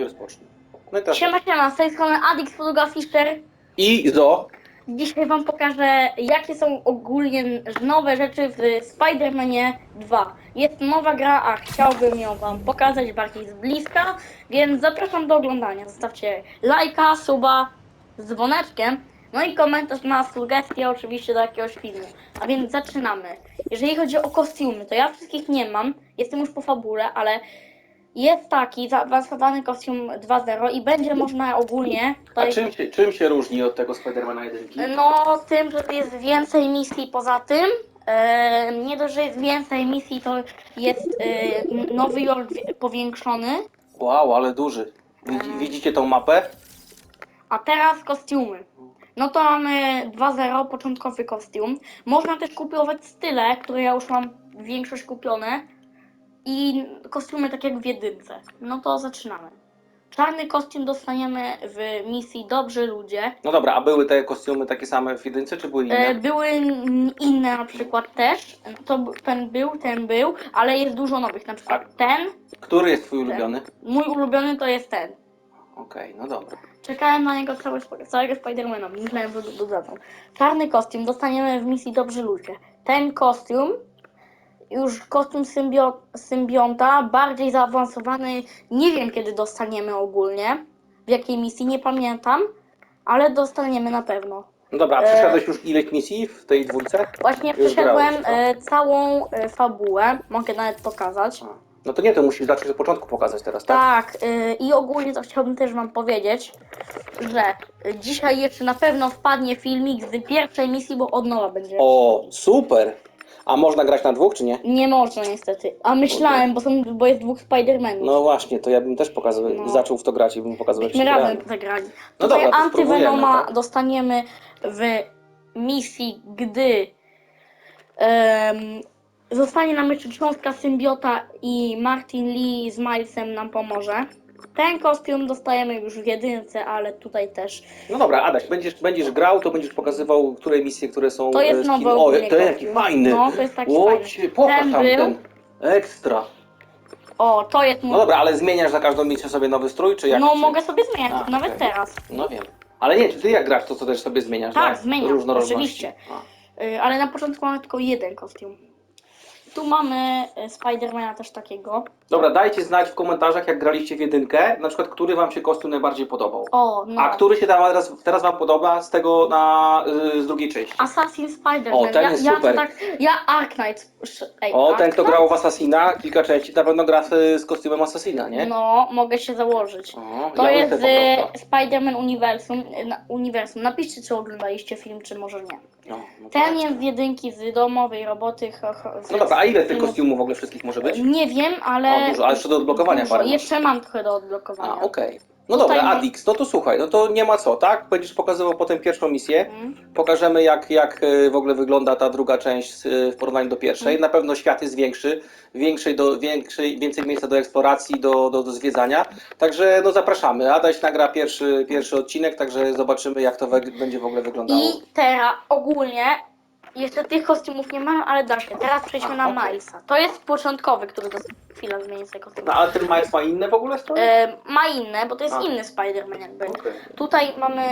i rozpocznij. No i teraz... Siema, siema, z tej strony Adix. I zo. Dzisiaj wam pokażę, jakie są ogólnie nowe rzeczy w Spider-Manie 2. Jest nowa gra, a chciałbym ją wam pokazać bardziej z bliska, więc zapraszam do oglądania. Zostawcie lajka, suba z dzwoneczkiem, no i komentarz na sugestie oczywiście do jakiegoś filmu. A więc zaczynamy. Jeżeli chodzi o kostiumy, to ja wszystkich nie mam, jestem już po fabule, ale jest taki zaawansowany kostium 2.0 i będzie można ogólnie... A tutaj- czym się, czym się różni od tego Spidermana 1? no, tym, że jest więcej misji poza tym. E, nie dość, że jest więcej misji, to jest e, Nowy Jork wi- powiększony. Wow, ale duży. Widzi, widzicie tą mapę? A teraz kostiumy. No to mamy 2.0, początkowy kostium. Można też kupować style, które ja już mam większość kupione. I kostiumy tak jak w jedynce. No to zaczynamy. Czarny kostium dostaniemy w misji Dobrzy Ludzie. No dobra, a były te kostiumy takie same w jedynce, czy były E, inne? Były inne na przykład też. To b- ten był, ten był, ale jest dużo nowych. Na przykład ten. Który jest twój ulubiony? Mój ulubiony to jest ten. Okej, no dobra. Czekałem na niego cały, całego Spidermana, myślałem, że do- dodadzą. Czarny kostium dostaniemy w misji Dobrzy Ludzie. Ten kostium, już kostium symbio, symbionta, bardziej zaawansowany, nie wiem kiedy dostaniemy ogólnie, w jakiej misji, nie pamiętam, ale dostaniemy na pewno. No dobra, a E, przeszedłeś już ileś misji w tej dwójce? Właśnie Już przeszedłem grałeś, e, całą e, fabułę, mogę nawet pokazać. No to nie, to musisz zacząć od początku pokazać teraz, tak? Tak, y, i ogólnie to chciałbym też Wam powiedzieć, że y, dzisiaj jeszcze na pewno wpadnie filmik z pierwszej misji, bo od nowa będzie. O, super! A można grać na dwóch, czy nie? Nie można niestety. A myślałem, bo, są, bo jest dwóch Spider-Manów. No właśnie, to ja bym też pokazał, No. zaczął w to grać i bym pokazał jak się razem gra. zagrali. No Tutaj dobra, to Antyvenoma spróbujemy, tak. dostaniemy w misji, gdy em, zostanie nam jeszcze cząstka symbiota i Martin Lee z Milesem nam pomoże. Ten kostium dostajemy już w jedynce, ale tutaj też. No dobra, Adaś, będziesz, będziesz grał, to będziesz pokazywał, które misje, które są To jest e, z nowy kim- O, ogólnie to jaki kostium. fajny! No, to jest taki Łocie, pokaż Ten tam był. ten. Ekstra. O, to jest mój. No dobra, ale zmieniasz za każdą misję sobie nowy strój, czy jak? No czy... mogę sobie zmieniać, A, nawet okej. teraz. No wiem. Ale nie, czy ty jak grasz, to co też sobie zmieniasz? Tak, na zmieniam, różnorodności? oczywiście. A. Y, Ale na początku mamy tylko jeden kostium. Tu mamy y, Spidermana też takiego. Dobra, dajcie znać w komentarzach, jak graliście w jedynkę, na przykład, który wam się kostium najbardziej podobał. O, no. A który się teraz, teraz wam podoba z tego na, y, z drugiej części? Assassin Spider-Man. O, ten ja, jest ja super. To tak, ja Arknight. sz- Ej, O, ten kto grał w Assassina, kilka części, na pewno gra z, z kostiumem Assassina, nie? No, mogę się założyć. O, To ja jest pobrał Spider-Man Uniwersum, na, Uniwersum. Napiszcie, czy oglądaliście film, czy może nie. No, Ten tak. jest z jedynki, z domowej roboty. cho- cho- z- No dobra, a ile tych kostiumów w ogóle wszystkich może być? Nie wiem, ale. O, dużo, ale jeszcze do odblokowania dużo. parę masz. Jeszcze mam trochę do odblokowania. A, okej. No Tutaj dobra, Adix, no to słuchaj, no to nie ma co, tak? Będziesz pokazywał potem pierwszą misję. Mm. Pokażemy jak, jak e, w ogóle wygląda ta druga część e, w porównaniu do pierwszej. Mhm. Na pewno świat jest większy, większej do, większej, więcej miejsca do eksploracji, do, do, do zwiedzania. Także no zapraszamy. Adaś nagra pierwszy, pierwszy odcinek, także zobaczymy jak to będzie w ogóle wyglądało. I teraz ogólnie. Jeszcze tych kostiumów nie mam, ale da się. Teraz przejdźmy na. Milesa. To jest początkowy, który do chwila zmieni sobie kostium. No ale ten Miles ma inne w ogóle stroje? E, ma inne, bo to jest A. inny Spider-Man jakby. Okej. Tutaj mamy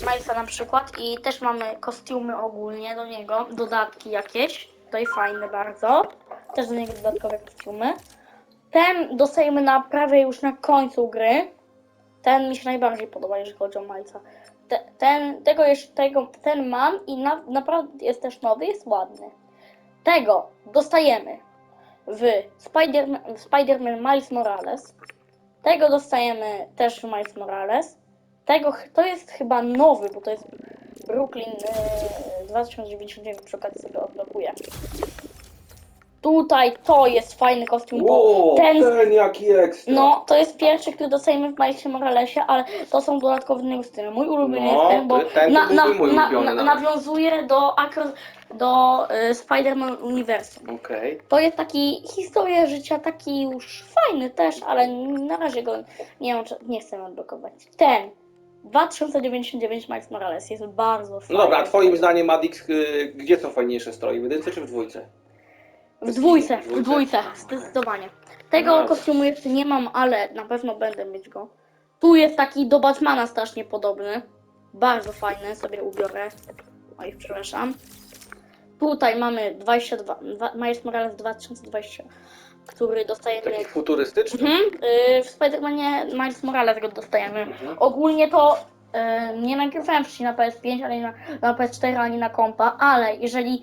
Milesa na przykład i też mamy kostiumy ogólnie do niego, dodatki jakieś. Tutaj fajne bardzo. Też do niego dodatkowe kostiumy. Ten dostajemy na prawie już na końcu gry. Ten mi się najbardziej podoba, jeżeli chodzi o Milesa. Te, ten, tego jeszcze, tego, ten mam i na, naprawdę jest też nowy, jest ładny. Tego dostajemy w Spider-Man, Spider-Man Miles Morales. Tego dostajemy też w Miles Morales. Tego, to jest chyba nowy, bo to jest Brooklyn yy, 2099, przy okazji sobie odblokuję. Tutaj to jest fajny kostium, bo Wow, ten, ten jaki ekstra. no, to jest pierwszy, który dostajemy w Milesie Moralesie, ale to są dodatkowe innego stylu. Mój ulubiony No, jest ten, bo to- ten to mój ulubiony nawet. nawiązuje do, akro- do y, Spider-Man Uniwersum. Okej. To jest taki historia życia, taki już fajny też, ale na razie go nie, mam, cza- nie chcę odblokować. Ten 2099 Miles Morales jest bardzo fajny. No dobra, a twoim zdaniem Adix, y, gdzie są fajniejsze stroje? W jedynce czy w dwójce? W dwójce, w Dwójce? zdecydowanie. Tego No kostiumu jeszcze nie mam, ale na pewno będę mieć go. Tu jest taki do Batmana strasznie podobny. Bardzo fajny, sobie ubiorę. Oj, przepraszam. Tutaj mamy 22, dwa- Miles Morales 2020, który dostajemy... Taki futurystyczny. Mhm, yy, w Spider-Manie Miles Morales go dostajemy. Mhm. Ogólnie to yy, nie nagrywałem wcześniej na PS5, ani na, na PS4, ani na kompa, ale jeżeli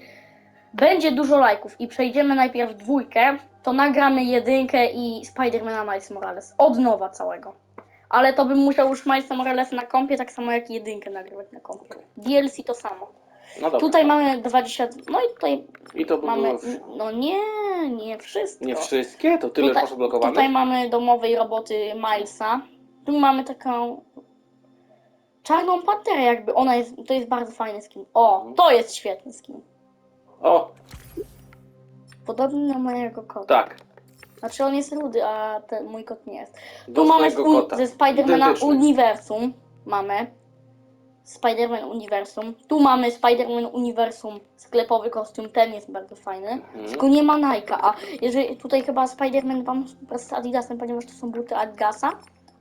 będzie dużo lajków i przejdziemy najpierw dwójkę, to nagramy jedynkę i Spider-Mana Miles Morales. Od nowa całego. Ale to bym musiał już Miles Morales na kompie, tak samo jak i jedynkę nagrywać na kompie. DLC to samo. No dobra. Tutaj mamy 20. No i tutaj I to mamy. było... No nie, nie wszystko. Nie wszystkie? To tyle Tutaj- masz odblokowane? Tutaj mamy domowej roboty Milesa. Tu mamy taką czarną panterę jakby. Ona jest, to jest bardzo fajny skin. O, Mhm. to jest świetny skin. O, Podobny do mojego kota. tak. Znaczy on jest rudy, a ten mój kot nie jest. Do Tu mamy swojego kota. ze Spidermana Identyczny. Uniwersum. Mamy. Spider-Man Uniwersum. Tu mamy Spider-Man Uniwersum sklepowy kostium, ten jest bardzo fajny. Mhm. Tylko nie ma Nike'a, a jeżeli tutaj chyba Spider-Man mam z Adidasem, ponieważ to są buty Adidasa,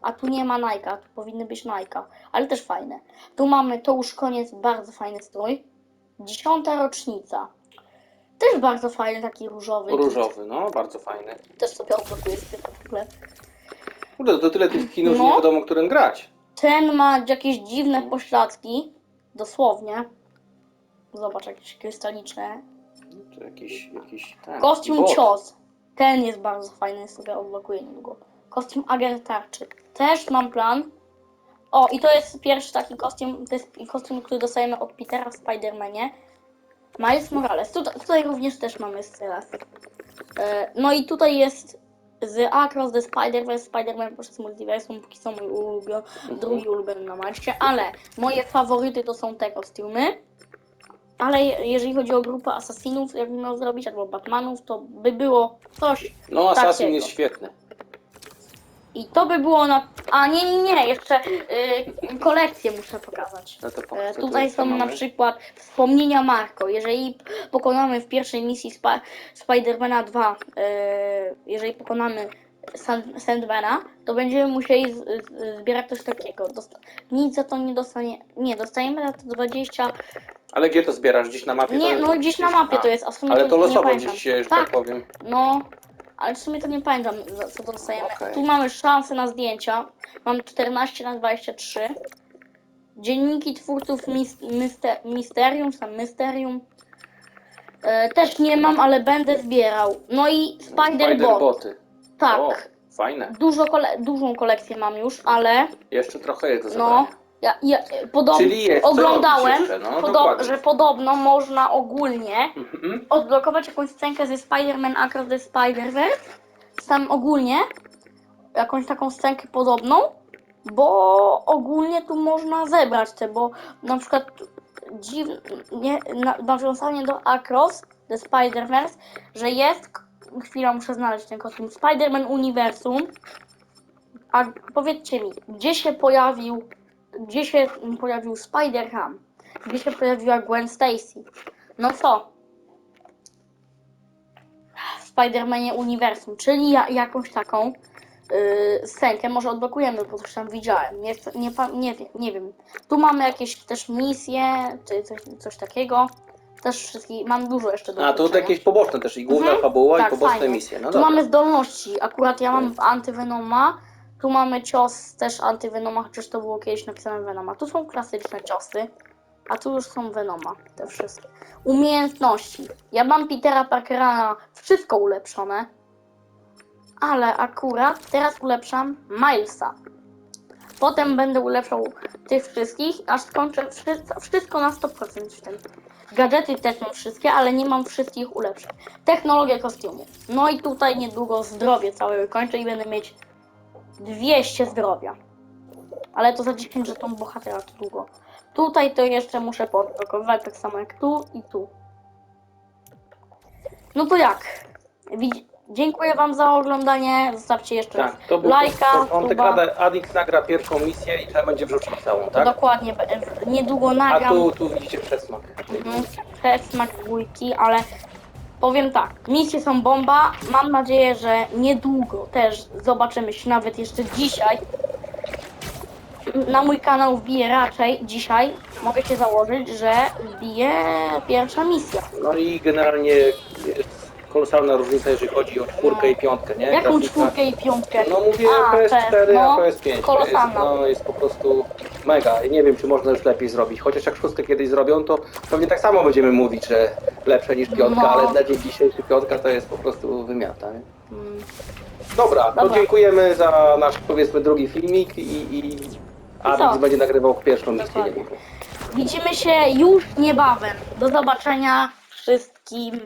a tu nie ma Nike'a, tu powinny być Nike'a, ale też fajne. Tu mamy, to już koniec, bardzo fajny strój. Dziesiąta rocznica. Też bardzo fajny, taki różowy. Różowy, no, bardzo fajny. Też sobie odblokuję z w ogóle. Kurde, to tyle tych skinów, No. nie wiadomo, którym grać. Ten ma jakieś dziwne pośladki, dosłownie. Zobacz, jakieś krystaliczne. Czy jakiś, jakiś ten, Kostium bot. cios. Ten jest bardzo fajny, sobie odblokuję niedługo. Kostium agent tarczy. Też mam plan. O, i to jest pierwszy taki kostium, to jest kostium, który dostajemy od Petera w Spider-Manie. Miles Morales. Tutaj, tutaj również też mamy Sylas. E, No i tutaj jest z Across the Spider-Verse, Spider-Man przez multiversum, póki co mój ulubiony, drugi ulubiony na marcie, ale moje faworyty to są te kostiumy. Ale je- jeżeli chodzi o grupę asasinów, jakbym miał zrobić, albo Batmanów, to by było coś. No, Assassin takiego. jest świetny. I to by było na. A nie, nie, nie, jeszcze y, kolekcję muszę pokazać. No to E, pokaż, co Tutaj są na przykład wspomnienia Marko. Jeżeli pokonamy w pierwszej misji Spa- Spidermana 2, e, jeżeli pokonamy Sand- Sandmana, to będziemy musieli z, z, zbierać coś takiego. Dosta- nic za to nie dostanie. Nie, dostajemy za to 20. Ale gdzie to zbierasz? Gdzieś na mapie? Nie, to... no gdzieś na mapie A, to jest, a w sumie Ale to nie losowo pamiętam. się, że tak Tak, powiem. no, ale w sumie to nie pamiętam, za co dostajemy. Okej. Tu mamy szansę na zdjęcia. Mam 14 na 23. Dzienniki twórców mis, mister, Misterium, czy tam Mysterium. E, też nie mam, ale będę zbierał. No i Spider-Bot. Spider-boty. Tak. O, fajne. Dużo kole dużą kolekcję mam już, ale Jeszcze trochę jest do no. Ja, ja, podob Czyli jest co oglądałem, jeszcze, no, podo- dokładnie. że podobno można ogólnie Mhm. odblokować jakąś scenkę ze Spider-Man Across the Spider-Verse, tam ogólnie, jakąś taką scenkę podobną, bo ogólnie tu można zebrać te, bo na przykład dziw, nie, na, nawiązanie do Across the Spider-Verse, że jest, chwila muszę znaleźć ten kostium, Spider-Man Uniwersum, a powiedzcie mi, gdzie się pojawił, gdzie się pojawił Spider-Ham, gdzie się pojawiła Gwen Stacy, no co, w Spider-Manie Uniwersum, czyli ja, jakąś taką yy, scenkę może odblokujemy, bo coś tam widziałem. Nie, nie, nie, wiem, nie wiem. Tu mamy jakieś też misje, czy coś, coś takiego. Też wszystkich, mam dużo jeszcze do A to jakieś poboczne też i główna Mhm. fabuła Tak, i poboczne fajnie. misje. No Tu dobra. mamy zdolności. Akurat ja mam w Antyvenoma. Tu mamy cios też Antyvenoma, chociaż to było kiedyś napisane Venoma. Tu są klasyczne ciosy, a tu już są Venoma, te wszystkie. Umiejętności. Ja mam Petera Parkera na wszystko ulepszone, ale akurat teraz ulepszam Milesa. Potem będę ulepszał tych wszystkich, aż skończę wszystko, na 100% w tym. Gadżety też mam wszystkie, ale nie mam wszystkich ulepszeń. Technologia kostiumu. No i tutaj niedługo zdrowie całe wykończę i będę mieć 200 zdrowia. Ale to za 10 żeton bohatera to długo. Tutaj to jeszcze muszę podblokować, tak samo jak tu i tu. No to jak? Widz- Dziękuję Wam za oglądanie. Zostawcie jeszcze Tak, to był lajka, początek. Rada Adix nagra pierwszą misję i trzeba będzie wrzucić całą, tak? Dokładnie, niedługo A nagram. tu, tu widzicie przesmak. Mhm, Przesmak dwójki, ale powiem tak, misje są bomba. Mam nadzieję, że niedługo też zobaczymy się, nawet jeszcze dzisiaj. na mój kanał wbije raczej dzisiaj, mogę się założyć, że wbije pierwsza misja. No i generalnie jest kolosalna różnica, jeżeli chodzi o czwórkę i piątkę, nie? Jaką Grafika. czwórkę i piątkę? No mówię A, PS4, no, a PS5. Kolosalna. Jest, no jest po prostu mega. I nie wiem, czy można już lepiej zrobić. Chociaż jak szóstkę kiedyś zrobią, to pewnie tak samo będziemy mówić, że lepsze niż piątka, No. ale na dzień dzisiejszy piątka to jest po prostu wymiata. Nie? Mm, Dobra, to Dobra. dziękujemy za nasz powiedzmy drugi filmik i, i co? będzie nagrywał pierwszą misję. Dokładnie. Widzimy się już niebawem. Do zobaczenia wszystkim.